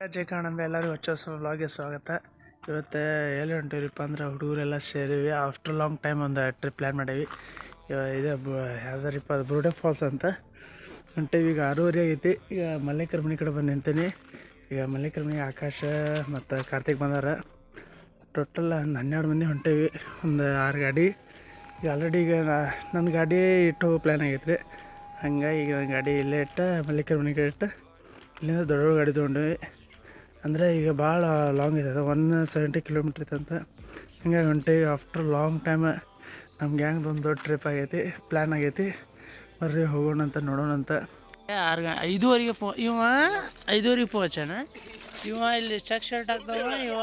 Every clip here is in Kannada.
ಜೈ ಕನ್ನಡ ಎಲ್ಲರಿಗೂ ಹೊಚ್ಚ ವ್ಲಾಗ್ಗೆ ಸ್ವಾಗತ. ಇವತ್ತು ಎಲ್ಲಿ ಹೊಂಟಿವ್ರಿಪ್ಪ ಅಂದ್ರೆ ಹುಡುಗರೆಲ್ಲ ಸೇರಿವಿ ಆಫ್ಟರ್ ಲಾಂಗ್ ಟೈಮ್ ಒಂದು ಟ್ರಿಪ್ ಪ್ಲ್ಯಾನ್ ಮಾಡೀವಿ ಇದು ಯಾವ್ದಾರಿಪ್ಪ ಅದು ಬ್ರೂಡೆ ಫಾಲ್ಸ್ ಅಂತ. ಹೊಂಟೀವಿ, ಈಗ ಆರೂವರೆ ಆಗೈತಿ. ಈಗ ಮಲ್ಲಿಕರ ಮನೆ ಕಡೆ ಬಂದು ನಿಂತೀನಿ. ಈಗ ಮಲ್ಲಿಕರ ಮನೆ ಆಕಾಶ ಮತ್ತು ಕಾರ್ತಿಕ್ ಬಂದಾರ. ಟೋಟಲ್ ಒಂದು ಹನ್ನೆರಡು ಮಂದಿ ಹೊಂಟೇವಿ. ಒಂದು ಆರು ಗಾಡಿ. ಈಗ ಆಲ್ರೆಡಿ ಈಗ ನನ್ನ ಗಾಡಿ ಇಟ್ಟು ಹೋಗೋ ಪ್ಲ್ಯಾನ್ ಆಗೈತೆ ರೀ ಹಂಗಾಗಿ ಈಗ ಗಾಡಿ ಇಲ್ಲೇ ಇಟ್ಟು ಮಲ್ಲಿಕರ ಮನೆ ಕಡೆ ಇಟ್ಟು ಇಲ್ಲಿಂದ ದೊಡ್ಡ ಗಾಡಿ ತೊಗೊಂಡ್ವಿ. ಅಂದರೆ ಈಗ ಭಾಳ ಲಾಂಗ್ ಇದೆ. ಅದು ಒನ್ ಸೆವೆಂಟಿ ಕಿಲೋಮೀಟ್ರ್ ಇತ್ತಂತ ಹಿಂಗಾಗಿ ಹೊಂಟೇವಿ ಆಫ್ಟರ್ ಲಾಂಗ್ ಟೈಮ್ ನಮ್ಮ ಗ್ಯಾಂಗ್ದು ಒಂದು ದೊಡ್ಡ ಟ್ರಿಪ್ ಆಗೈತಿ ಪ್ಲ್ಯಾನ್ ಆಗೈತಿ. ಬರ್ರಿ ಹೋಗೋಣ ಅಂತ, ನೋಡೋಣ ಅಂತ. ಆರು ಗಂಟೆ, ಐದೂವರೆಗೆ ಪೋ, ಇವ, ಐದೂವರೆಗೆ ಪೋಚಾನ? ಇವ ಇಲ್ಲಿ ಚೆಕ್ ಶರ್ಟ್ ಹಾಕ್ದವ, ಇವ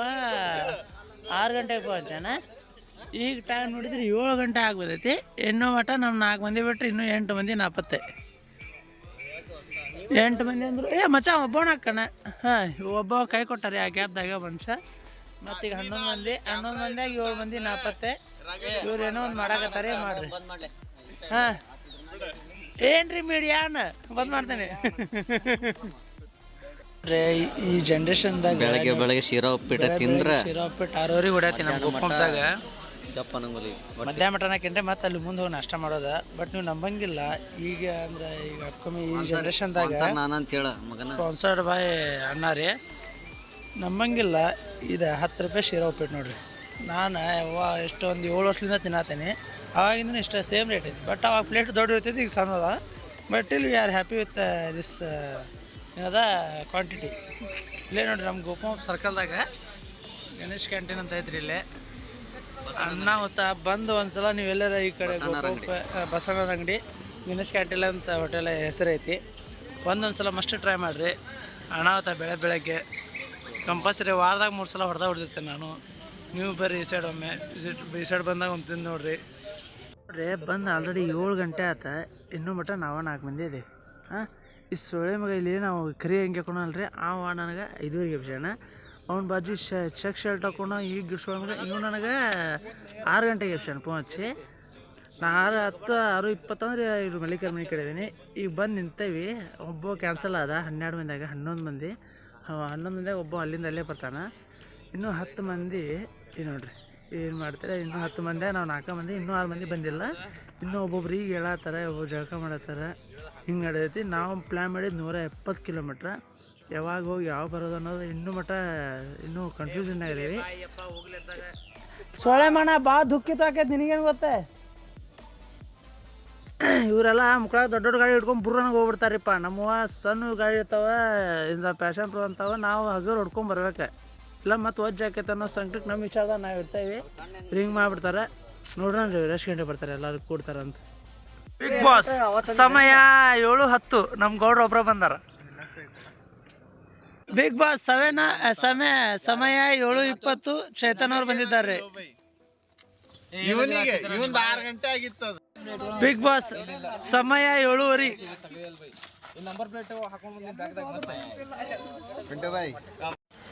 ಆರು ಗಂಟೆಗೆ ಪೋಚಾನ? ಈಗ ಟೈಮ್ ನೋಡಿದ್ರೆ ಏಳು ಗಂಟೆ ಆಗ್ಬೋದೈತಿ ಇನ್ನೂ ಮಟ್ಟ ನಮ್ಮ ನಾಲ್ಕು ಮಂದಿ ಬಿಟ್ಟರೆ ಇನ್ನೂ ಎಂಟು ಮಂದಿ ನಾಪತ್ತೆ. ಎಂಟು ಮಂದಿ ಅಂದ್ರು ಏ ಮಚ ಒಬ್ಬೋಣ ಹಾಕಣ ಹಾಂ ಒಬ್ಬ ಕೈ ಕೊಟ್ಟಾರೆ ಆ ಗ್ಯಾಪ್ದಾಗ ಮನುಷ್ಯ. ಮತ್ತೀಗ ಹನ್ನೊಂದು ಮಂದಿ ಹನ್ನೊಂದು ಮಂದಿಯಾಗ ಏಳು ಮಂದಿ ನಾಪತ್ತೆ. ಇವ್ರು ಏನೋ ಒಂದು ಮಾಡಾಕತ್ತಾರೆ ಮಾಡ್ರಿ. ಹಾಂ. ಏನ್ರಿ ಮೀಡಿಯಾನ ಬಂದ್ ಮಾಡ್ತೇನೆ. ಈ ಜನ್ರೇಷನ್ದಾಗ ಬೆಳಗ್ಗೆ ಬೆಳಗ್ಗೆ ಶಿರಾ ಉಪ್ಪಿಟ್ಟ ತಿಂದ್ರ ಉಪ್ಪಿಟ್ಟು ಆರೋರಿ ಹೊಡ್ಯಾತಿ ನಮ್ಮ ಗುಪ್ಪಂದಾಗ ದಪ್ಪ ಅನ್ನಂಗಿಲ್ಲ ಈಗ. ಮಧ್ಯಾಹ್ನ ಮಟನಕ್ಕಿಂತ ಮತ್ತೆ ಅಲ್ಲಿ ಮುಂದೆ ಹೋಗಿ ನಾಷ್ಟ ಮಾಡೋದ. ಬಟ್ ನೀವು ನಂಬಂಗಿಲ್ಲ. ಈಗ ಅಂದ್ರೆ ಈಗ ಅಪ್ಕಮಿಂಗ್ ಈ ಜನ್ರೇಷನ್ದಾಗ ಸರ್ ನಾನಂತ ಹೇಳ ಮಗನ. ಸ್ಪಾನ್ಸರ್ಡ್ ಬಾಯ್ ಅಣ್ಣ ರೀ. ನಂಬಂಗಿಲ್ಲ. ಇದು ಹತ್ತು ರೂಪಾಯಿ ಶೀರಾ ಉಪ್ಪಿಟ್ಟು ನೋಡ್ರಿ. ನಾನು ಯವ್ವ ಎಷ್ಟೊಂದು ಏಳು ವರ್ಷದಿಂದ ತಿನ್ನತ್ತೇನೆ ಅವಾಗಿಂದ ಇಷ್ಟ ಸೇಮ್ ರೇಟ್ ಐತಿ. ಬಟ್ ಅವಾಗ ಪ್ಲೇಟ್ ದೊಡ್ಡ ಇರ್ತೈತಿ ಈಗ ಸಣ್ಣದ. ಬಟ್ ಇಲ್ಲಿ we are happy with this ಏನದ ಕ್ವಾಂಟಿಟಿ ಇಲ್ಲೇ ನೋಡ್ರಿ ನಮ್ಮ ಗೋಪಂ ಸರ್ಕಲ್ದಾಗ ಗಣೇಶ್ ಕ್ಯಾಂಟೀನ್ ಅಂತ ಐತ್ರಿ ಇಲ್ಲೇ. ಅನ್ನ ಹೊತ್ತ ಬಂದು ಒಂದ್ಸಲ ನೀವೆಲ್ಲರ ಈ ಕಡೆ ಬಸವನ ಅಂಗಡಿ. ದಿನೇಶ್ ಕ್ಯಾಂಟೀಲ್ ಅಂತ ಹೋಟೆಲ್ ಹೆಸರೈತಿ ಐತಿ. ಒಂದೊಂದು ಸಲ ಮಸ್ಟ್ ಟ್ರೈ ಮಾಡಿರಿ ಅನಾಹುತ ಬೆಳೆ ಬೆಳಗ್ಗೆ ಕಂಪಲ್ಸರಿ ವಾರದಾಗ ಮೂರು ಸಲ ಹೊಡೆದ ಹೊಡೆದಿರ್ತೇನೆ ನಾನು. ನೀವು ಬರ್ರಿ ಈ ಸೈಡ್ ಒಮ್ಮೆ. ಈ ಸೈಡ್ ಬಂದಾಗ ಒಮ್ಮೆ ತಿಂದು ನೋಡ್ರಿ. ನೋಡ್ರಿ ಬಂದು ಆಲ್ರೆಡಿ ಏಳು ಗಂಟೆ ಆತ. ಇನ್ನೂ ಮಟ್ಟ ನಾವು ನಾಲ್ಕು ಮಂದಿ ಇದೆ ಹಾಂ ಈ ಸೊಳ್ಳೆ ಮಗ ಇಲ್ಲಿ ನಾವು ಕರಿ ಹಂಗೆ ಹಾಕೊಂಡಲ್ರಿ ಅವ ನನಗೆ ಐದುವರೆಗೆ ವಿಷಯನ ಅವ್ನ ಬಾಜಿ ಚೆಕ್ ಶರ್ಟ್ ಹಾಕೊಂಡು ಈಗ ಗಿಡ್ಸ್ಕೊಂಡ್ರೆ ಇವ್ ನನಗೆ ಆರು ಗಂಟೆಗೆ ಎಪ್ಷನ್ ಫೋನ್ ಹಚ್ಚಿ. ನಾ ಆರು ಹತ್ತು, ಆರು ಇಪ್ಪತ್ತಂದ್ರೆ ಇವ್ರು ಮಲ್ಲಿಕಾರ್ ಮನೆ ಕಡೆ ಈಗ ಬಂದು ನಿಂತೇವಿ. ಒಬ್ಬ ಕ್ಯಾನ್ಸಲ್ ಆದ, ಹನ್ನೆರಡು ಮಂದಿಯಾಗ, ಹನ್ನೊಂದು ಮಂದಿ. ಹನ್ನೊಂದು ಮಂದಿಯಾಗ ಒಬ್ಬ ಅಲ್ಲಿಂದ ಅಲ್ಲೇ ಬರ್ತಾನೆ. ಇನ್ನೂ ಹತ್ತು ಮಂದಿ, ಈ ನೋಡ್ರಿ, ಏನು ಮಾಡ್ತಾರೆ, ಇನ್ನೂ ಹತ್ತು ಮಂದಿ, ನಾವು ನಾಲ್ಕು ಮಂದಿ, ಇನ್ನೂ ಆರು ಮಂದಿ ಬಂದಿಲ್ಲ. ಇನ್ನೂ ಒಬ್ಬೊಬ್ರು ಈಗ ಹೇಳತ್ತಾರೆ, ಒಬ್ಬೊಬ್ರು ಜಳಕ ಮಾಡತ್ತಾರೆ. ಹಿಂಗೆ ನಡೆದೈತಿ. ನಾವು ಪ್ಲ್ಯಾನ್ ಮಾಡಿದ್ದು ನೂರ ಎಪ್ಪತ್ತು ಕಿಲೋಮೀಟ್ರ್ ಯಾವಾಗ ಹೋಗಿ ಯಾವ ಬರೋದು ಅನ್ನೋದು ಇನ್ನು ಮಟ್ಟ ಇನ್ನೂ ಕನ್ಫ್ಯೂಷನ್ ಆಗಿದ್ದೀವಿ. ಸೊಳ್ಳೆ ಮಣ ಬಾ ದುಃಖಿತ ಆಕೈತೆ ನಿನಗೇನು ಗೊತ್ತೆ? ಇವರೆಲ್ಲ ಮುಕ್ಕಳ ದೊಡ್ಡ ದೊಡ್ಡ ಗಾಡಿ ಹಿಡ್ಕೊಂಡು ಬುರ್ರನಾಗ ಹೋಗ್ಬಿಡ್ತಾರಿಪ್ಪ. ನಮ್ಮವ ಸಣ್ಣ ಗಾಡಿ ಇರ್ತಾವ ಇಂದ ಪ್ಯಾಷನ್ ಪ್ರೋ ಅಂತಾವ ನಾವು ಹಗರ್ ಹೊಡ್ಕೊಂಡು ಬರ್ಬೇಕು. ಇಲ್ಲ ಮತ್ತೆ ಒಜ್ಜೆ ಆಕೈತೆ ಅನ್ನೋ ಸಂಕಟಕ್ಕೆ ನಮ್ಮ ವಿಚಾರ ನಾವು ಇರ್ತೇವೆ ರಿಂಗ್ ಮಾಡಿಬಿಡ್ತಾರೆ. ನೋಡ್ರಿ ರೆಸ್ಟ್ ಗಂಟೆ ಬರ್ತಾರೆ ಎಲ್ಲರೂ ಕೂಡ್ತಾರಂತ. ಬಿಗ್ ಬಾಸ್ ಸಮಯ ಏಳು ಹತ್ತು. ನಮ್ಮ ಗೌಡ್ರು ಒಬ್ರ ಬಂದಾರ. ಬಿಗ್ ಬಾಸ್ ಸವೆನ ಸಮಯ ಸಮಯ ಏಳು ಇಪ್ಪತ್ತು ಚೇತನ್ ಅವ್ರು ಬಂದಿದ್ದಾರೆ. ಇವನಿಗೆ ಇವಂದ್ ಆರು ಗಂಟೆ ಆಗಿತ್ತು ಅದು. ಬಿಗ್ ಬಾಸ್ ಸಮಯ ಏಳುವರಿ.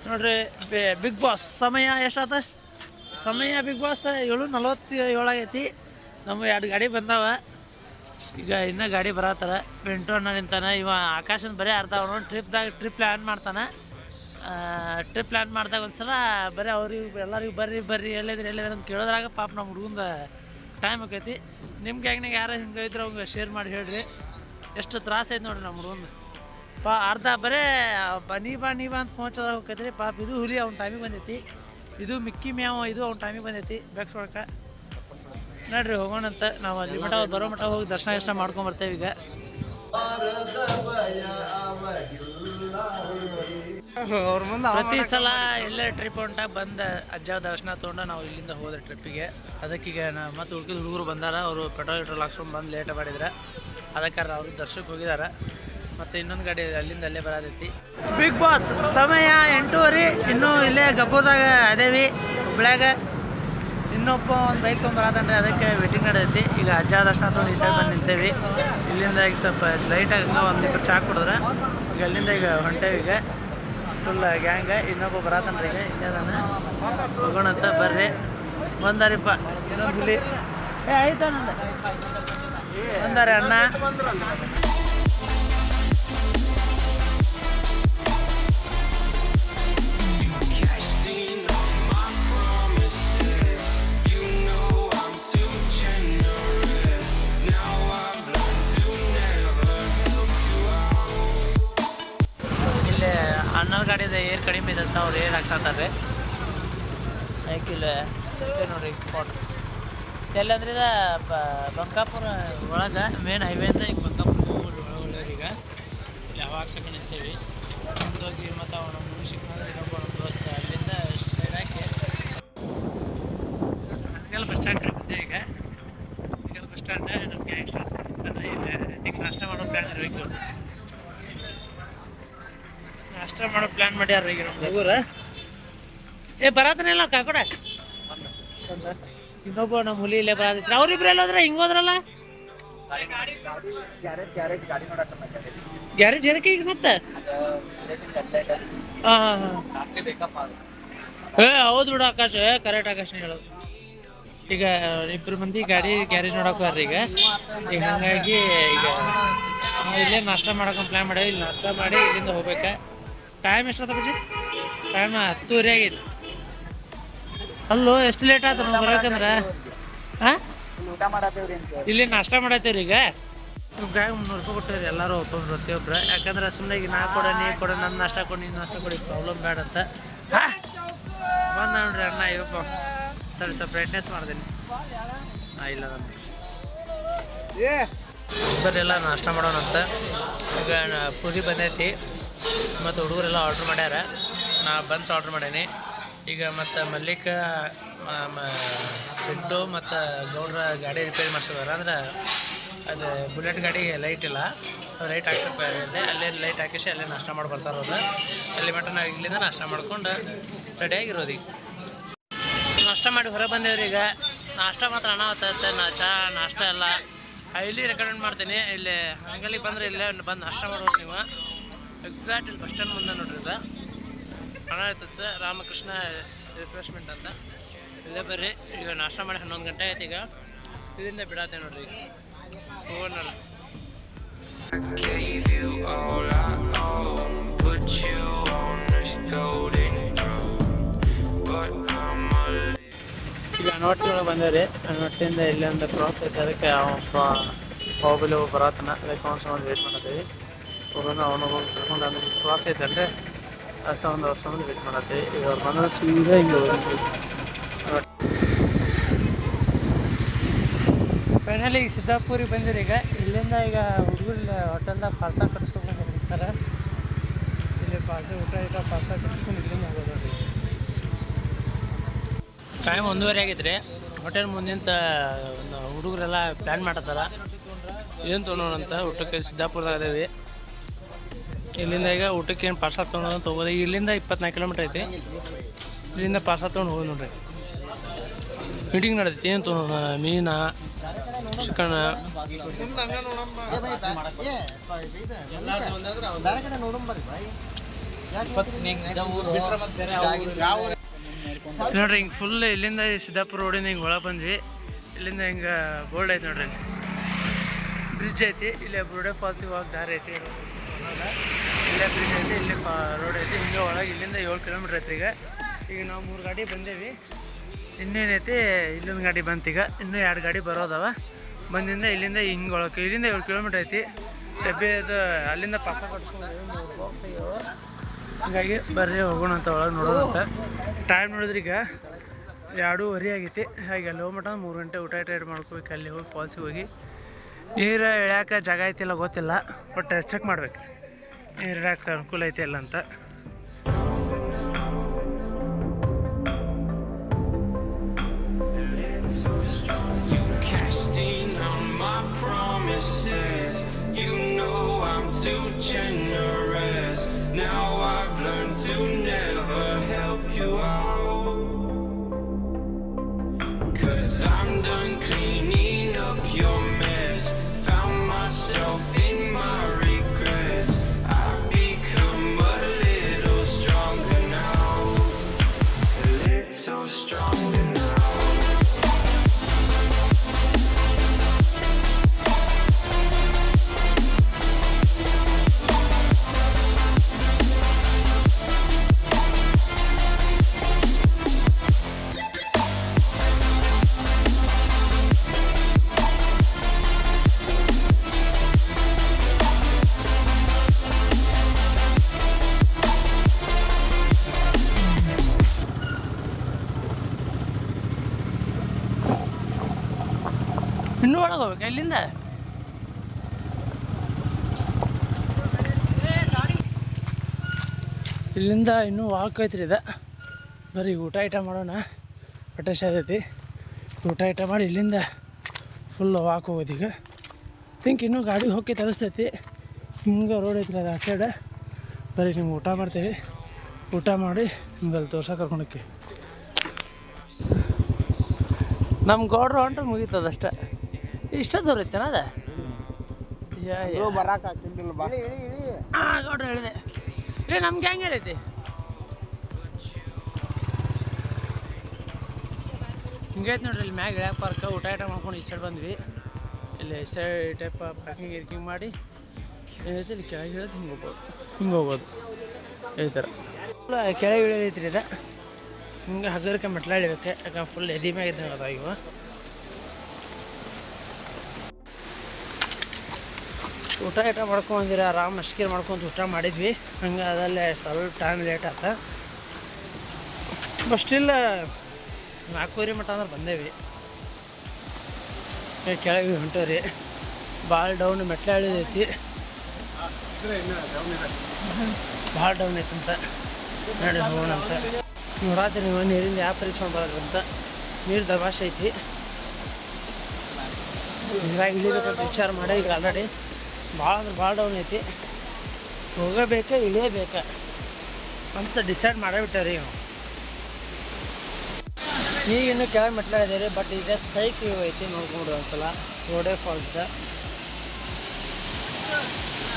ನೋಡ್ರಿ ಬಿಗ್ ಬಾಸ್ ಸಮಯ ಎಷ್ಟಾತ? ಸಮಯ ಬಿಗ್ ಬಾಸ್ ಏಳು ನಲವತ್ತು ಏಳಾಗೈತಿ ನಮ್ಮ ಎರಡು ಗಾಡಿ ಬಂದಾವ. ಈಗ ಇನ್ನ ಗಾಡಿ ಬರತ್ತಾರ. ಪಿಂಟೋನ ನಿಂತಾನೆ ಇವ ಆಕಾಶನ ಬರೀ ಅರ್ಧ ಅವನು ಟ್ರಿಪ್ದಾಗ ಟ್ರಿಪ್ ಪ್ಲ್ಯಾನ್ ಮಾಡ್ತಾನೆ. ಟ್ರಿಪ್ ಪ್ಲ್ಯಾನ್ ಮಾಡಿದಾಗ ಒಂದ್ಸಲ ಬರೀ ಅವ್ರಿಗೆ ಎಲ್ಲರಿಗೂ ಬರ್ರಿ ಬರ್ರಿ, ಎಲ್ಲಿದ್ರಿ ಎಲ್ಲಿದ್ರಿ ಅಂತ ಕೇಳೋದ್ರಾಗ ಪಾಪ ನಮ್ಮ ಹುಡುಗಂದ ಟೈಮ್ ಆಕೈತಿ. ನಿಮ್ಮ ಗ್ಯಾಂಗ್ನಾಗ ಯಾರು ಹಿಂಗೆ ಇದ್ರೆ ಅವಂಗೆ ಶೇರ್ ಮಾಡಿ ಹೇಳ್ರಿ. ಎಷ್ಟು ತ್ರಾಸ ಐತೆ ನೋಡ್ರಿ ನಮ್ಮ ಹುಡುಗಂದು. ಪಾ, ಅರ್ಧ ಬರೇ ನೀ ಬಾ ನೀ ಬಾ ಅಂತ ಫೋನ್ ಚಲ ಹೋಗ್ತೈತಿ ಪಾಪ ಇದು ಹುಲಿ, ಅವ್ನ ಟೈಮಿಗೆ ಬಂದೈತಿ. ಇದು ಮಿಕ್ಕಿ ಮ್ಯಾವ, ಇದು ಅವ್ನ ಟೈಮಿಗೆ ಬಂದೈತಿ. ಬೆಕ್ಸ್ ಒಳಕ ನಡ್ರಿ ಹೋಗೋಣಂತ ನಾವು ಅಲ್ಲಿ ಮಠ, ಬರೋ ಮಠ ಹೋಗಿ ದರ್ಶನ ಗಿರ್ಶನ ಮಾಡ್ಕೊಂಡ್ ಬರ್ತೇವೆ ಈಗ. ಪ್ರತಿ ಸಲ ಎಲ್ಲೇ ಟ್ರಿಪ್ ಹೊಂಟಾಗ ಬಂದ ಅಜ್ಜ ದರ್ಶನ ತೊಗೊಂಡು ನಾವು ಇಲ್ಲಿಂದ ಹೋದ ಟ್ರಿಪ್ಪಿಗೆ ಅದಕ್ಕೀಗ ನಾ ಮತ್ತೆ ಉಳ್ಕಿದ ಹುಡುಗರು ಬಂದಾರ, ಅವರು ಪೆಟ್ರೋಲ್ ಗಿಟ್ರೋಲ್ ಹಾಕ್ಸ್ಕೊಂಡು ಬಂದು ಲೇಟ್ ಮಾಡಿದ್ರೆ. ಅದಕ್ಕಾರ ಅವರು ದರ್ಶನಕ್ಕೆ ಹೋಗಿದಾರ. ಮತ್ತೆ ಇನ್ನೊಂದು ಗಾಡಿ ಅಲ್ಲಿಂದ ಅಲ್ಲೇ ಬರತೈತಿ. ಬಿಗ್ ಬಾಸ್ ಸಮಯ ಎಂಟೂವರೆ. ಇನ್ನೂ ಇಲ್ಲೇ ಗಬ್ಬದಾಗ ಅದೇವಿ ಹುಬ್ಳ್ಯಾಗ ಇನ್ನೊಬ್ಬ ಒಂದು ಬೈಕ್ ತೊಗೊಂಬರತ್ತಂದ್ರೆ ಅದಕ್ಕೆ ವೇಟಿಂಗ್ ನಡೆಯುತ್ತೆ. ಈಗ ಅಜ್ಜ ದರ್ಶನ ತೊಗೊಂಡು ಒಂದು ಬಂದು ನಿಂತೇವಿ. ಇಲ್ಲಿಂದ ಈಗ ಸ್ವಲ್ಪ ಲೈಟಾಗಿ ಒಂದು ಇಬ್ಬರು ಚಾಕ್ ಕೊಡಿದ್ರೆ. ಈಗ ಅಲ್ಲಿಂದ ಈಗ ಹೊಂಟೇವಿ ಈಗ. ಫುಲ್ ಗ್ಯಾಂಗ ಇನ್ನೊಬ್ಬ ಬರತಂದ್ರೆ ಈಗ ಇಲ್ಲೇ ಅದಾನ. ಹೋಗೋಣಂತ ಬರ್ರಿ. ಒಂದಾರಿಪ್ಪ, ಇನ್ನೊಂದು ಹುಲಿ. ಏ, ಆಯ್ತಾ ಒಂದಾರೆ ಅಣ್ಣ. ಹಾಕ್ತಾರೆ ಇದೆ ನೋಡ್ರಿ ಸ್ಪಾಟ್ ಬ- ಬಂಕಾಪುರ ಒಳಗೆ ಮೇನ್ ಹೈವೇ ಅಂತ ಈಗ ಬಂಕಾಪುರ ಒಳಗೆ ಈಗ. ಇಲ್ಲಿ ಯಾವಾಗ ಸೆಕೆಂಡ್ ಇರ್ತೇವೆ ಮುಂದೋಗಿ ಮತ್ತು ಅವನು ಇನ್ನೊಬ್ಬ ನಮ್ಮ ದೋಸ್ತ ಅಲ್ಲಿಂದ ಸ್ಟ್ರೈಟ್ ಹಾಕಿ. ನನಗೆಲ್ಲ ಬಸ್ ಸ್ಟ್ಯಾಂಡ್ ಬಂದೆ ಈಗ. ಈಗ ಬಸ್ ಸ್ಟ್ಯಾಂಡ್ ನಮ್ಮ ಗ್ಯಾಂಗ್ಸ್ಟರ್ಸ್ ಈಗ ನಾಷ್ಟ ಮಾಡೋ ಪ್ಲ್ಯಾನ್ ಇರಬೇಕು ನಾಷ್ಟ ಮಾಡೋ ಪ್ಲ್ಯಾನ್ ಮಾಡ್ಯಾರ ಈಗ ನಮ್ಮ ಊರ? ಏ ಬರತ್ತನಿಲ್ಲ ಕಾಕೊಡ ಇನ್ನೊಬ್ಬ ನಮ್ಮ ಹುಲಿ ಇಲ್ಲೇ ಬರತ್ತಿದ್ರು ಅವ್ರಿಬ್ರು ಎಲ್ಲೋದ್ರೆ? ಹಿಂಗ್ ಹೋದ್ರಲ್ಲ? ಗ್ಯಾರೇಜ್ ಏನಕ್ಕೆ ಈಗ ಮತ್ತೆ? ಏ, ಹೌದು ಬಿಡು ಆಕಾಶ್ ಕರೆಕ್ಟ್ ಆಕಾಶ್ ಹೇಳೋದು. ಈಗ ಇಬ್ರು ಮಂದಿ ಗಾಡಿ ಗ್ಯಾರೇಜ್ ನೋಡಕ್ ಈಗ. ಈಗ ಹಂಗಾಗಿ ಈಗ ಇಲ್ಲೇ ನಾಷ್ಟ ಮಾಡಕ್ ಪ್ಲಾನ್ ಮಾಡಿ ಇಲ್ಲಿ ನಾಷ್ಟ ಮಾಡಿ ಇಲ್ಲಿಂದ ಹೋಗ್ಬೇಕ? ಟೈಮ್ ಎಷ್ಟು ಬಜಿ ಟೈಮ್ ಹತ್ತೂವರೆ ಆಗೈತಿ ಅಲ್ಲೋ, ಎಷ್ಟು ಲೇಟ್ ಆಯ್ತು ನಾವು ಬರೋಕಂದ್ರ? ಹಾ ಇಲ್ಲಿ ನಾಷ್ಟ ಮಾಡತ್ತೇವ್ರಿ ಈಗ? ಬ್ಯಾಗ್ ಮುನ್ನೂರು ರೂಪಾಯಿ ಎಲ್ಲರೂ ಒಬ್ಬೊಬ್ರು ಪ್ರತಿಯೊಬ್ರು ಯಾಕಂದ್ರೆ ಸುಮ್ಮನೆ ಈಗ ನಾ ಕೊಡ, ನೀ ಕೊಡ ನನ್ನ ನಾಷ್ಟ ಕೊಡಿ, ನೀನು ನಾಷ್ಟ ಕೊಡಿ ಪ್ರಾಬ್ಲಮ್ ಬೇಡ ಅಂತ. ಬಂದ ನೋಡ್ರಿ ಅಣ್ಣ ಇವಪ್ಪ ತಡಿ, ಸ್ವಲ್ಪ ಬ್ರೈಟ್ನೆಸ್ ಮಾಡ್ತೀನಿ. ಹಾಂ ಇಲ್ಲ ಎಲ್ಲ ನಾಷ್ಟ ಮಾಡೋಣಂತ ಈಗ ಪೂರಿ ಬಂದೈತಿ. ಮತ್ತು ಹುಡುಗರೆಲ್ಲ ಆರ್ಡ್ರ್ ಮಾಡ್ಯಾರ. ನಾ ಬನ್ಸ್ ಆರ್ಡ್ರ್ ಮಾಡೀನಿ. ಈಗ ಮತ್ತು ಮಲ್ಲಿಕ ಸುಟ್ಟು ಮತ್ತು ಗೌಡ್ರ ಗಾಡಿ ರಿಪೇರಿ ಮಾಡಿಸಿದಾರ. ಅಂದ್ರೆ ಅದು ಬುಲೆಟ್ ಗಾಡಿ ಲೈಟ್ ಇಲ್ಲ. ಲೈಟ್ ಇದೆ. ಅಲ್ಲೇ ಲೈಟ್ ಹಾಕಿಸಿ ಅಲ್ಲೇ ನಾಷ್ಟ ಮಾಡಿ ಬರ್ತಾರೆ ಅಲ್ಲಿ ಮಟ್ಟ ನಾವು ಇಲ್ಲಿಂದ ನಾಷ್ಟ ಮಾಡ್ಕೊಂಡು ರೆಡಿಯಾಗಿರೋದು ಈಗ. ನಾಷ್ಟ ಮಾಡಿ ಹೊರ ಬಂದೇವ್ರಿ ಈಗ. ನಾಷ್ಟ ಮಾತ್ರ ಹಣ ಆಗ್ತೈತೆ ನಾ ಚಾ, ನಾಷ್ಟ ಎಲ್ಲ. ಹೈಲಿ ರೆಕಮೆಂಡ್ ಮಾಡ್ತೀನಿ. ಇಲ್ಲಿ ಹಂಗಲಿಗೆ ಬಂದರೆ ಇಲ್ಲೇ ಬಂದು ನಾಷ್ಟ ಮಾಡೋರು ನೀವು. ಎಕ್ಸಾಕ್ಟ್ ಇಲ್ಲಿ ಬಸ್ ಸ್ಟ್ಯಾಂಡ್ ಮುಂದೆ ನೋಡ್ರಿ ಇದು ಹಣ ರಾಮಕೃಷ್ಣ ರಿಫ್ರೆಶ್ಮೆಂಟ್ ಅಂತ. ಇಲ್ಲೇ ಬರ್ರಿ. ಈಗ ನಾಷ್ಟ ಮಾಡಿ ಹನ್ನೊಂದು ಗಂಟೆ ಆಯ್ತು ಈಗ. ಇದರಿಂದ ಬಿಡತ್ತೆ ನೋಡ್ರಿ ಹೋಗೋಣ gave you all I own, put ಈಗ ಅಣವಟ್ಟಿ ಒಳಗೆ ಬಂದೇವ್ರಿ ಅಣವಟ್ಟಿಯಿಂದ ಇಲ್ಲಿ ಒಂದು ಕ್ರಾಸ್ ಐತೆ ಅದಕ್ಕೆ ಒಬ್ಬ ಬರತ್ತನ ಅದಕ್ಕೆ ಒಂದು ವೇಟ್ ಮಾಡತ್ತೀವಿ ಹೋಗೋಣ ಅವನು ಹೋಗಿ ಕರ್ಕೊಂಡು ಅಂದ್ರೆ ಕ್ರಾಸ್ ಐತಲ್ರಿ. ಆ ಒಂದು ವರ್ಷ ವೇಟ್ ಮಾಡತ್ತೀವಿ ಈಗ ಅವ್ರು ಬಂದ್ರೆ ಸೀದಾ ಹಿಂಗೆ ಫೈನಲಿ ಈಗ ಸಿದ್ದಾಪುರಿಗೆ ಬಂದಿರಿ ಈಗ. ಇಲ್ಲಿಂದ ಈಗ ಹುಡುಗರು ಇಲ್ಲ ಹೋಟೆಲ್ದಾಗ ಪಾರ್ಸ ಕಟ್ಸ್ಕೊಂಡು ಬಂದಿರ್ತಾರೆ ಇಲ್ಲಿ ಪಾರ್ಸ ಊಟ ಇಟ್ಟ ಪಾರ್ಸ ಕಟ್ಸ್ಕೊಂಡು ಇಲ್ಲಿಂದ ಹೋಗೋದು ಟೈಮ್ ಒಂದೂವರೆ ಆಗಿದ್ರೆ ಹೋಟೆಲ್ ಮುಂದಿಂತ ಒಂದು ಹುಡುಗರೆಲ್ಲ ಪ್ಲ್ಯಾನ್ ಮಾಡತ್ತಾರ. ಏನು ತೊಗೊಳೋಣಂತ ಊಟಕ್ಕೆ ಸಿದ್ದಾಪುರದಾಗ ಅದೇವಿ. ಇಲ್ಲಿಂದ ಈಗ ಊಟಕ್ಕೆ ಏನು ಪಾರ್ಸಲ್ ತೊಗೊಂಡು ತೊಗೋದು ಇಲ್ಲಿಂದ ಇಪ್ಪತ್ನಾಲ್ಕು ಕಿಲೋಮೀಟರ್ ಐತಿ. ಇಲ್ಲಿಂದ ಪಾರ್ಸಲ್ ತೊಗೊಂಡು ಹೋಗಿ ನೋಡ್ರಿ. ಮೀಟಿಂಗ್ ನಡೆದೈತಿ ಏನು ತೊಗೊಂಡು ಮೀನಾ, ಚಿಕನ್. ನೋಡ್ರಿ, ಹಿಂಗೆ ಫುಲ್ ಇಲ್ಲಿಂದ ಸಿದ್ದಾಪುರ ರೋಡಿಂದ ಹಿಂಗೆ ಒಳಗೆ ಬಂದ್ವಿ. ಇಲ್ಲಿಂದ ಹಿಂಗೆ ಬೋರ್ಡ್ ಐತಿ ನೋಡ್ರಿ. ಬ್ರಿಡ್ಜ್ ಐತಿ. ಇಲ್ಲೇ ಬುರುಡೆ ಫಾಲ್ಸಿಗೆ ಹೋಗಿ ದಾರಿ ಐತಿ. ಇಲ್ಲೇ ಬ್ರಿಡ್ಜ್ ಐತಿ ಇಲ್ಲಿ ರೋಡ್ ಐತಿ, ಹಿಂಗೆ ಒಳಗೆ ಇಲ್ಲಿಂದ ಏಳು ಕಿಲೋಮೀಟ್ರ್ ಐತಿ ಈಗ. ನಾವು ಮೂರು ಗಾಡಿ ಬಂದೇವಿ. ಇನ್ನೇನೈತಿ, ಇಲ್ಲೊಂದು ಗಾಡಿ ಬಂತೀಗ ಇನ್ನೂ ಎರಡು ಗಾಡಿ ಬರೋದವ. ಬಂದಿಂದ ಇಲ್ಲಿಂದ ಹಿಂಗೆ ಒಳಗೆ, ಇಲ್ಲಿಂದ ಏಳು ಕಿಲೋಮೀಟ್ರ್ ಐತಿ. ಅದು ಅಲ್ಲಿಂದ ಪಾಸ ಆಗ್ಯಾವ ಹೀಗಾಗಿ ಬರ್ರಿ, ಹೋಗೋಣ ಅಂತ ಒಳಗೆ ನೋಡೋದಂತ ಟೈಮ್ ನೋಡಿದ್ರೆ ಈಗ ಎರಡೂವರೆ ಆಗೈತಿ. ಹಾಗೆ ಅಲ್ಲಿ ಹೋಗ್ಮಟ ಮೂರು ಗಂಟೆ ಊಟ ಟೈಡ್ ಮಾಡ್ಕೋಬೇಕು. ಅಲ್ಲಿ ಹೋಗಿ ಫಾಲ್ಸಿಗೆ ಹೋಗಿ. ನೀರು ಇಳ್ಯಾಕೆ ಜಾಗ ಐತಿಲ್ಲ ಗೊತ್ತಿಲ್ಲ ಬಟ್ ಚೆಕ್ ಮಾಡ್ಬೇಕು. ನೀರು ಇಳ್ಯಾಕ ಅನುಕೂಲ ಐತಿ ಇಲ್ಲ ಅಂತ You cashed in on my promises. You know I'm too generous. Now ಇಲ್ಲಿಂದ? ಇಲ್ಲಿಂದ ಇನ್ನೂ ವಾಕ್ ಐತ್ರಿ ಇದೆ. ಬರೀ ಊಟ ಐಟ ಮಾಡೋಣ. ಹೊಟ್ಟೆ ಶಾದೈತಿ ಊಟ ಐಟ ಮಾಡಿ ಇಲ್ಲಿಂದ ಫುಲ್ ವಾಕ್ ಹೋಗೋದು ಈಗ. ಥಿಂಕ್ ಇನ್ನೂ ಗಾಡಿ ಹೋಗಿ ತರಿಸ್ತೈತಿ ಹಿಂಗೆ ರೋಡ್ ಐತ್ರಿ ಅದು ಆ ಸೈಡ ಬರೀ ನಿಮ್ಗೆ ಊಟ ಮಾಡ್ತೀವಿ. ಊಟ ಮಾಡಿ ನಿಮ್ಗೆ ಅಲ್ಲಿ ತೋರ್ಸ ಕರ್ಕೊಂಡಕ್ಕೆ ನಮ್ಮ ಗೌಡ್ರು ಹೊಂಟ್ರೆ ಮುಗೀತದಷ್ಟೆ. ಇಷ್ಟ ದೂರ ಐತೇನ ಅದ? ಬರಾಕ ಹಾಂ ಗೌಡ್ರು ಹೇಳಿದೆ. ಏ ನಮ್ಗೆ ಹೆಂಗೆ ಹೇಳೈತಿ ಹಿಂಗೈತೆ ನೋಡ್ರಿ ಇಲ್ಲಿ ಮ್ಯಾಗ ಇಳ್ಯಾಕ ಪಾರ್ಕ ಊಟ ಐಟ ಮಾಡ್ಕೊಂಡು ಈ ಸೈಡ್ ಬಂದ್ವಿ. ಇಲ್ಲಿ ಈ ಸೈಡ್ ಟೈಪ್ ಪ್ಯಾಕಿಂಗ್ ಗಿರ್ಕಿಂಗ್ ಮಾಡಿ. ಏನೈತಿ ಇಲ್ಲಿ ಕೆಳಗೆ ಇಳಿದು ಹಿಂಗೆ ಹೋಗ್ಬೋದು. ಹಿಂಗೆ ಹೋಗ್ಬೋದು. ಈ ಥರ. ಫುಲ್ ಕೆಳಗೆ ಇಳಿದೈತ್ರಿ ಇದು. ಹಿಂಗೆ ಹಗರಕ್ಕೆ ಮೆಟ್ಲಾಡಿಬೇಕು ಯಾಕಂದ್ರೆ ಫುಲ್ ಎದಿ ಮ್ಯಾಗ ಇದ್ದಂಗೆ ಅದಾವ ಇವು. ಊಟ ಗಿಟ ಮಾಡ್ಕೊಂಡಿರ ಆರಾಮ್ ಅಷ್ಟಿಗೆ ಮಾಡ್ಕೊಂಡು ಊಟ ಮಾಡಿದ್ವಿ. ಹಂಗೆ ಅದಲ್ಲೇ ಸ್ವಲ್ಪ ಟೈಮ್ ಲೇಟ್ ಆತ. ಬಟ್ ಸ್ಟಿಲ್ ನಾಲ್ಕೂವರೆ ಮಟ್ಟ ಅಂದ್ರೆ ಬಂದೇವಿ. ಕೆಳಗೆ ಹೊಂಟವ್ರಿ. ಭಾಳ ಡೌನ್ ಮೆಟ್ಲ ಇಳಿದೈತಿ ಭಾಳ ಡೌನ್ ಐತಂತ. ನೋಡಿ ಹೋಗೋಣ ಅಂತ. ನೀವು ನೀರಿಂದ ಯಾವ ಪರಿಸ್ಕೊಂಡು ಬರೋದಂತ ನೀರು ದಬಾಶೆ ಐತಿ. ಹಿಂಗಾಗಿ ಇಳಿಬೇಕಂತ ವಿಚಾರ ಮಾಡಿ ಈಗ ಆಲ್ರೆಡಿ ಭಾಳ ಅಂದ್ರೆ ಭಾಳ ಡೌನ್ ಐತಿ. ಹೋಗಬೇಕಾ, ಇಳಿಯಬೇಕಾ ಅಂತ ಡಿಸೈಡ್ ಮಾಡಿಬಿಟ್ಟಾರೆ ನಾವು ಈಗ ಇನ್ನೂ ಕೆಳಗೆ ಮೆಟ್ಲ ಇದೆ ಬಟ್ ಈಗ ಸೈಕ್ ವ್ಯೂ ಐತಿ ನೋಡ್ಕೊಂಡು ಒಂದ್ಸಲ. ರೋಡೆ ಫಾಲ್ಸ್ದ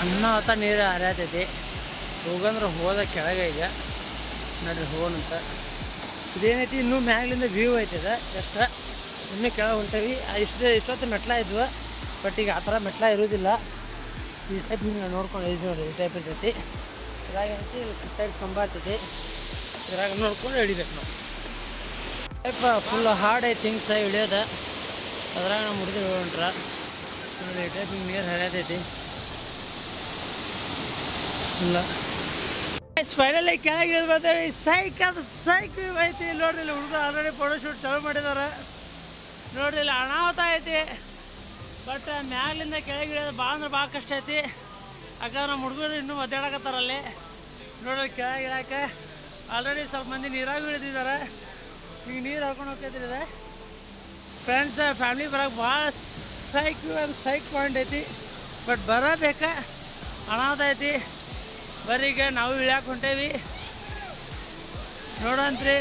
ಅನ್ನ ಹೊತ್ತ ನೀರು ಹರಿಯತೈತಿ. ಹೋಗಂದ್ರೆ ಹೋದ ಕೆಳಗೆ ಈಗ ನಡ್ರಿ ಹೋಗಂತ ಇದೇನೈತಿ, ಇನ್ನೂ ಮ್ಯಾಗ್ಲಿಂದ ವ್ಯೂ ಐತದ ಎಷ್ಟ? ಇನ್ನೂ ಕೆಳಗೆ ಹೊಂಟೇವಿ. ಇಷ್ಟು ಇಷ್ಟೊತ್ತು ಮೆಟ್ಲ ಇದ್ವು ಬಟ್ ಈಗ ಆ ಥರ ಮೆಟ್ಲ ಇರೋದಿಲ್ಲ. ಈ ಟೈಪ್ ಹಿಂಗೆ ನೋಡ್ಕೊಂಡು ಇದು ನೋಡಿ, ಈ ಟೈಪ್ ಇರ್ತೈತಿ. ಇದ್ರಾಗ ಐತಿ ಸೈಡ್ ಕಂಬ ಆಗ್ತೈತಿ ಇದ್ರಾಗ ನೋಡ್ಕೊಂಡು ಹಿಡಿಬೇಕು ನಾವು. ಟೈಪ್ ಫುಲ್ ಹಾರ್ಡ್ ಐತಿ ಹಿಂಗೆ ಸಹ ಹಿಡಿಯೋದ ಅದ್ರಾಗ ನಾವು ಮುಡಿದು ಹೊಂಟ್ರ ನೋಡಿ ಈ ಟೈಪ್ ಹಿಂಗೆ ನೀರು ಹರಿಯತೈತಿ. ಇಲ್ಲ. ಫೈನಲಿ ಕೆಳಗೆ ಬರ್ತೇವೆ ಸೈಕ್ ಅದು ಸೈಕ್ ಐತಿ. ನೋಡ್ರಿ, ಇಲ್ಲಿ ಹುಡುಗ ಆಲ್ರೆಡಿ ಫೋಟೋ ಶೂಟ್ ಚಾಲು ಮಾಡಿದಾರೆ. ನೋಡ್ರಿ, ಇಲ್ಲಿ ಅನಾಹುತ ಐತಿ. ಬಟ್ ಮ್ಯಾಲಿಂದ ಕೆಳಗೆ ಇಳಿಯೋದು ಭಾಳ ಅಂದ್ರೆ ಭಾಳ ಕಷ್ಟ ಐತಿ. ಯಾಕಂದ್ರೆ ನಮ್ಮ ಹುಡುಗರು ಇನ್ನೂ ಒದ್ದಾಡಕತ್ತಾರಲ್ಲಿ ನೋಡ್ರಿ ಕೆಳಗೆ ಆಲ್ರೆಡಿ ಸ್ವಲ್ಪ ಮಂದಿ ನೀರಾಗ ಇಳಿದಿದ್ದಾರೆ. ಈಗ ನೀರು ಹಾಕೊಂಡು ಹೋಗ್ತೈತಿದೆ ಫ್ರೆಂಡ್ಸ್ ಫ್ಯಾಮ್ಲಿ ಬರೋಕೆ ಭಾಳ ಸೈಕ್ ಸೈಕ್ ಪಾಯಿಂಟ್ ಐತಿ. ಬಟ್ ಬರಬೇಕಾ. ಅನಾಹುತ ಐತಿ. ಬರೀಗ ನಾವು ಇಳ್ಯಾಕೆ ಹೊಂಟೇವಿ. ನೋಡಂತ್ರಿ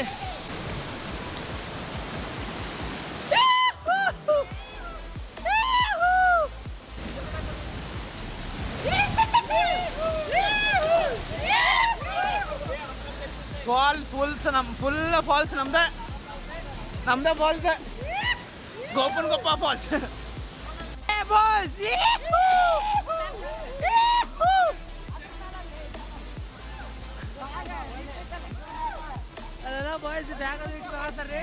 ಫಾಲ್ ಫುಲ್ಸ್ ನಮ್ ಫುಲ್ ಫಾಲ್ಸ್ ನಮ್ದೆ. ನಮ್ದೆ ಫಾಲ್ಸ್ ಗೋಪನ್ ಗೊಪ್ಪ ಫಾಲ್ಸ್ ಬಾಯ್ಸ್ ಬ್ಯಾಗ್ ಅದು ಇಟ್ಟು ವಿಂಡೋ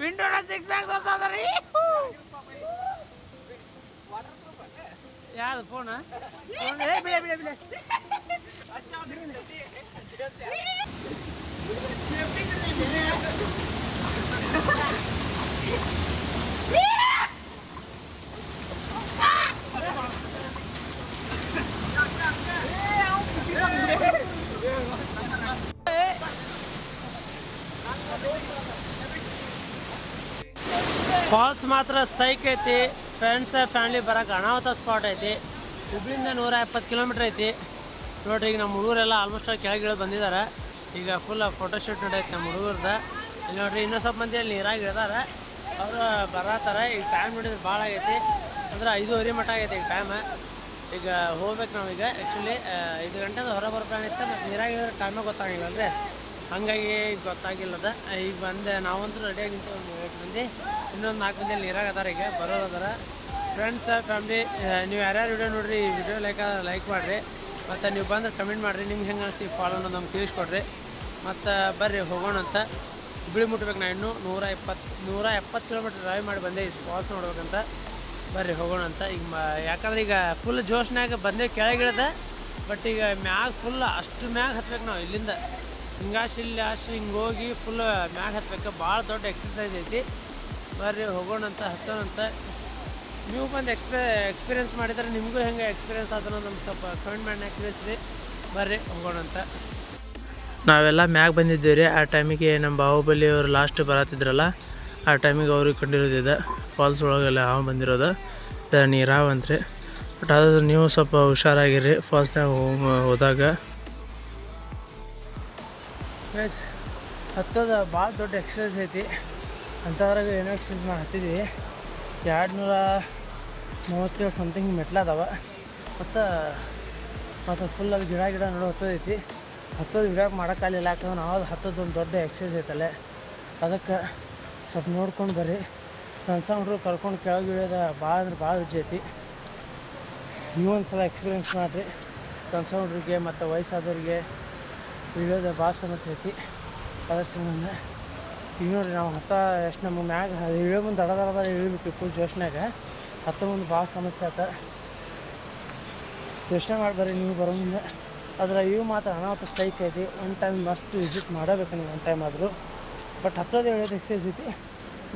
ವಿಂಡೋನ ಸಿಕ್ಸ್ ಬ್ಯಾಗ್ ತೋರ್ಸೋದ್ರಿ ಯಾವ್ದು ಫೋನ್ ಫೋನ್ ಏ ಬಿಡೆ ಬಿಡೆ ಬಿಡೆ ಫಾಲ್ಸ್ ಮಾತ್ರ ಸೈಕ್ ಐತಿ ಫ್ರೆಂಡ್ಸ್ ಫ್ಯಾಮಿಲಿ ಬರೋಕೆ ಅನಾಹುತ ಸ್ಪಾಟ್ ಐತಿ. ಹುಬ್ಳಿಂದ ನೂರ ಎಪ್ಪತ್ತು ಕಿಲೋಮೀಟ್ರ್ ಐತಿ. ನೋಡ್ರಿ, ಈಗ ನಮ್ಮ ಹುಡುಗರೆಲ್ಲ ಆಲ್ಮೋಸ್ಟ್ ಕೆಳಗೆ ಇಳಿದು ಬಂದಿದ್ದಾರೆ. ಈಗ ಫುಲ್ ಫೋಟೋಶೂಟ್ ನೋಡೈತೆ ನಮ್ಮ ಹುಡುಗರ್ದು. ಇಲ್ಲಿ ನೋಡ್ರಿ ಇನ್ನೂ ಸ್ವಲ್ಪ ಮಂದಿ ಅಲ್ಲಿ ನೀರಾಗಿ ಇಳಿದಾರೆ. ಅವರು ಬರತ್ತಾರ. ಈಗ ಟೈಮ್ ನೋಡಿದ್ರೆ ಭಾಳ ಆಗೈತಿ. ಅಂದ್ರೆ ಐದೂವರೆ ಮಟ್ಟ ಆಗೈತಿ ಈಗ ಟೈಮ್ ಈಗ ಹೋಗ್ಬೇಕು ನಾವೀಗ. ಆ್ಯಕ್ಚುಲಿ ಐದು ಗಂಟೆದು ಹೊರ ಬರೋ ಇತ್ತು, ಮತ್ತು ನೀರಾಗಿ ಟೈಮೇ ಗೊತ್ತಾಗಿಲ್ಲ ಅಂದರೆ ಹಾಗಾಗಿ ಗೊತ್ತಾಗಿಲ್ಲದ. ಈಗ ಬಂದೆ, ನಾವಂತೂ ರೆಡಿಯಾಗಿ ನಿಂತು ಒಂದು ಏಳು ಮಂದಿ ಇನ್ನೊಂದು ನಾಲ್ಕು ಮಂದಿ ನೀರಾಗ ಅದಾರ ಈಗ ಬರೋದಾರ ಫ್ರೆಂಡ್ಸ್ ಫ್ಯಾಮ್ಲಿ ನೀವು ಯಾರ್ಯಾರು ವಿಡಿಯೋ ನೋಡ್ರಿ, ಈ ವಿಡಿಯೋ ಲೈಕ್ ಲೈಕ್ ಮಾಡಿರಿ. ಮತ್ತು ನೀವು ಬಂದ್ರೆ ಕಮೆಂಟ್ ಮಾಡಿರಿ, ನಿಮ್ಗೆ ಹೆಂಗೆ ಅನಿಸ್ತೀವಿ ಫಾಲೋ ಅನ್ನೋದು ನಮ್ಗೆ ತಿಳಿಸ್ಕೊಡ್ರಿ. ಮತ್ತು ಬರ್ರಿ, ಹೋಗೋಣ ಅಂತ. ಹುಬ್ಳಿ ಮುಟ್ಬೇಕು ನಾ ಇನ್ನೂ. ನೂರ ಇಪ್ಪತ್ತು ನೂರ ಎಪ್ಪತ್ತು ಕಿಲೋಮೀಟ್ರ್ ಡ್ರೈವ್ ಮಾಡಿ ಬಂದೆ ಈ ಫಾಲ್ಸ್ ನೋಡ್ಬೇಕಂತ. ಬರ್ರಿ, ಹೋಗೋಣ ಅಂತ. ಈಗ ಯಾಕಂದ್ರೆ ಈಗ ಫುಲ್ ಜೋಶ್ನಾಗ ಬಂದೆ ಕೆಳಗಿಳಿದೆ. ಬಟ್ ಈಗ ಮ್ಯಾಗ ಫುಲ್ ಅಷ್ಟು ಮ್ಯಾಗ ಹತ್ಬೇಕು ನಾವು ಇಲ್ಲಿಂದ. ಹಿಂಗಾಶ್ ಇಲ್ಲಿ ಹಿಂಗೆ ಹೋಗಿ ಫುಲ್ ಮ್ಯಾಗ ಹತ್ಬೇಕು? ಭಾಳ ದೊಡ್ಡ ಎಕ್ಸಸೈಸ್ ಐತಿ. ಬರ್ರಿ, ಹೋಗೋಣಂತ, ಹತ್ತೋಣಂತ. ನೀವು ಬಂದು ಎಕ್ಸ್ಪೆ ಎಕ್ಸ್ಪೀರಿಯನ್ಸ್ ಮಾಡಿದ್ರೆ ನಿಮಗೂ ಹೆಂಗೆ ಎಕ್ಸ್ಪೀರಿಯನ್ಸ್ ಆದ್ರೆ ನಮ್ಗೆ ಸ್ವಲ್ಪ ಕಮೆಂಟ್ ಮಾಡಿ ತಿಳಿಸ್ರಿ ಬರ್ರಿ, ಹೋಗೋಣಂತ. ನಾವೆಲ್ಲ ಮ್ಯಾಗ ಬಂದಿದ್ದೀವಿ ರೀ. ಆ ಟೈಮಿಗೆ ನಮ್ಮ ಬಾಹುಬಲಿ ಅವರು ಲಾಸ್ಟ್ ಬರತ್ತಿದ್ರಲ್ಲ, ಆ ಟೈಮಿಗೆ ಅವ್ರಿಗೆ ಕಂಡಿರೋದಿದೆ ಫಾಲ್ಸ್ ಒಳಗೆಲ್ಲ ಹಾವು ಬಂದಿರೋದು. ನೀರಾವಂತ್ರಿ. ಬಟ್ ಅದು ನೀವು ಸ್ವಲ್ಪ ಹುಷಾರಾಗಿರಿ. ಫಾಲ್ಸ್ನಾಗ ಹೋದಾಗ ಗೈಸ್ ಹತ್ತೋದು ಭಾಳ ದೊಡ್ಡ ಎಕ್ಸಸೈಸ್ ಐತಿ. ಅಂಥವ್ರಾಗ ಏನೋ ಎಕ್ಸಸೈಸ್ ಮಾಡಿ ಹತ್ತಿದ್ವಿ ಎರಡು ನೂರ ಮೂವತ್ತೇಳು ಸಮಥಿಂಗ್ ಮೆಟ್ಲದಾವ ಮತ್ತು ಮತ್ತು ಫುಲ್ ಅಲ್ಲಿ ಗಿಡ ಗಿಡ ನೋಡೋ ಹತ್ತೋದೈತಿ ಹತ್ತೋದು ಗಿಡ ಮಾಡೋಕ್ಕಾಗಲಿಲ್ಲ ಯಾಕಂದ್ರೆ ನಾವು ಹತ್ತೋದು ಒಂದು ದೊಡ್ಡ ಎಕ್ಸಸೈಸ್ ಐತಲ್ಲ. ಅದಕ್ಕೆ ಸ್ವಲ್ಪ ನೋಡ್ಕೊಂಡು ಬರ್ರಿ. ಸಣ್ಣ ಸಣ್ಣ ಹುಡುಗರು ಕರ್ಕೊಂಡು ಕೆಳಗೆ ಭಾಳ ಅಂದ್ರೆ ಭಾಳ ರುಚಿ ಐತಿ. ನೀವು ಒಂದು ಸಲ ಎಕ್ಸ್ಪೀರಿಯೆನ್ಸ್ ಮಾಡಿರಿ. ಸಣ್ಣ ಸಣ್ಣ ಹುಡುಗರಿಗೆ ಮತ್ತು ವಯಸ್ಸಾದವ್ರಿಗೆ ಇಳಿಯೋದು ಭಾಳ ಸಮಸ್ಯೆ ಐತಿ ಅದ್ರ ಸಂಬಂಧ ಈಗ ನೋಡಿರಿ ನಾವು ಹತ್ತ ಎಷ್ಟು ನಮ್ಮ ಮ್ಯಾಗ ಇಳಿಯೋ ಮುಂದೆ ದಡ ದಡದ ಇಳಿಬಿಟ್ಟು ಫುಲ್ ಜೋಶ್ನಾಗ ಹತ್ತ ಮುಂದೆ ಭಾಳ ಸಮಸ್ಯೆ ಆತ. ಯೋಚನೆ ಮಾಡಿ ಬರ್ರಿ ನೀವು ಬರೋ ಮುಂದೆ ಆದರೆ ಇವು ಮಾತ್ರ ಅನಾಹುತ ಸೈಕ್ ಐತಿ. ಒನ್ ಟೈಮ್ ಮಸ್ಟ್ ವಿಸಿಟ್ ಮಾಡಬೇಕು ನೀವು ಒನ್ ಟೈಮ್ ಆದರೂ. ಬಟ್ ಹತ್ತೋದು ಹೇಳೋದು ಎಕ್ಸೈಸ್ ಐತಿ.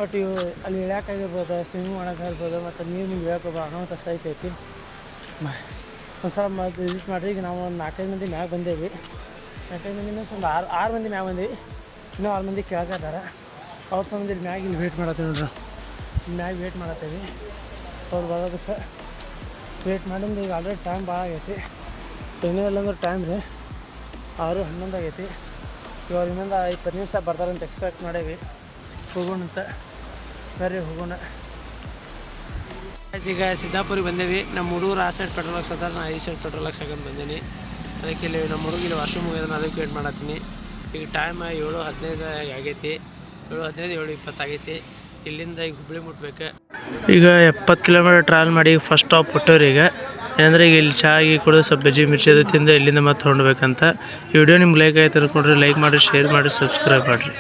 ಬಟ್ ಇವು ಅಲ್ಲಿ ಇಳ್ಯಾಕಾಗಿರ್ಬೋದು ಸ್ವಿಮ್ಮಿಂಗ್ ಮಾಡೋಕ್ಕಾಗಿರ್ಬೋದು ಮತ್ತು ನೀರು ನಿಮ್ಗೆ ಇಳ್ಯಾಕೋಬೋದು ಅನಾಹುತ ಸೈಕ್ ಐತಿ. ಒಂದು ಸಲ ವಿಸಿಟ್ ಮಾಡಿರಿ. ಈಗ ನಾವು ಒಂದು ನಾಲ್ಕೈದು ಮಂದಿ ಮ್ಯಾಗ ಬಂದೇವಿ. ನಾಲ್ಕೈದು ಮಂದಿ ಮೀನ್ಸ್ ಒಂದು ಆರು ಆರು ಮಂದಿ ಮ್ಯಾಗ ಬಂದಿವಿ. ಇನ್ನೂ ಆರು ಮಂದಿ ಕೆಳಗದಾರ ಅವ್ರ ಸಂಬಂಧ ಇಲ್ಲಿ ಮ್ಯಾಗ ಇಲ್ಲಿ ವೇಟ್ ಮಾಡತ್ತೀವಿ ನೋಡ್ರಿ. ಮ್ಯಾಗ ವೇಟ್ ಮಾಡತ್ತೀವಿ ಅವ್ರು ಬರೋದಕ್ಕೆ ವೇಟ್ ಮಾಡಿದ್ರೆ ಈಗ ಆಲ್ರೆಡಿ ಟೈಮ್ ಭಾಳ ಆಗೈತಿ. ಇನ್ನೂ ಎಲ್ಲಂದ್ರೆ ಟೈಮ್ ರೀ. ಆರು ಹನ್ನೊಂದು ಆಗೈತಿ. ಇವಾಗ ಇನ್ನೊಂದು ಇಪ್ಪತ್ತು ನಿಮಿಷ ಬರ್ತಾರಂತ ಎಕ್ಸ್ಪೆಕ್ಟ್ ಮಾಡೇವಿ. ಹೋಗೋಣಂತ ಬರ್ರಿ, ಹೋಗೋಣ. ಈಗ ಸಿದ್ದಾಪುರಿಗೆ ಬಂದೇವಿ. ನಮ್ಮ ಹುಡುಗರು ಆ ಸೈಡ್ ಪೆಟ್ರೋಲ್ ಹಾಕ್ಸತ್ತಾರ ನಾನು ಈ ಸೈಡ್ ಪೆಟ್ರೋಲ್ ಹಾಕ್ಸಕ್ಕಂತ ಬಂದೀನಿ. ಅದಕ್ಕೆ ಇಲ್ಲಿ ನಮ್ಮ ಹುಡುಗ ಇಲ್ಲಿ ವಾಶ್ರೂಮ್ ಹೋಗಿದ್ರೆ ಅದಕ್ಕೆ ವೇಟ್ ಮಾಡತ್ತೀನಿ ಈಗ ಟೈಮ್ ಏಳು ಹದಿನೈದು ಆಗೈತಿ. ಏಳು ಹದಿನೈದು, ಏಳು ಇಪ್ಪತ್ತಾಗೈತಿ ಇಲ್ಲಿಂದ ಈಗ ಹುಬ್ಬಳ್ಳಿ ಮುಟ್ಬೇಕು. ಈಗ ಎಪ್ಪತ್ತು ಕಿಲೋಮೀಟರ್ ಟ್ರಾವೆಲ್ ಮಾಡಿ ಫಸ್ಟ್ ಸ್ಟಾಪ್ ಕೊಟ್ಟವ್ರಿ ಈಗ. ಏನಂದ್ರೆ ಈಗ ಇಲ್ಲಿ ಚಾ ಆಗಿ ಕುಡಿದು ಸ್ವಲ್ಪ ಬಜ್ಜಿ, ಮಿರ್ಚಿ ಅದು ತಿಂದು ಇಲ್ಲಿಂದ ಮತ್ತೆ ಹೊರಡ್ಬೇಕಂತ. ಈ ವಿಡಿಯೋ ನಿಮ್ಗೆ ಲೈಕ್ ಆಯ್ತು ಅಂದ್ಕೊಂಡ್ರೆ ಲೈಕ್ ಮಾಡಿ ಶೇರ್ ಮಾಡಿ ಸಬ್ಸ್ಕ್ರೈಬ್ ಮಾಡಿರಿ.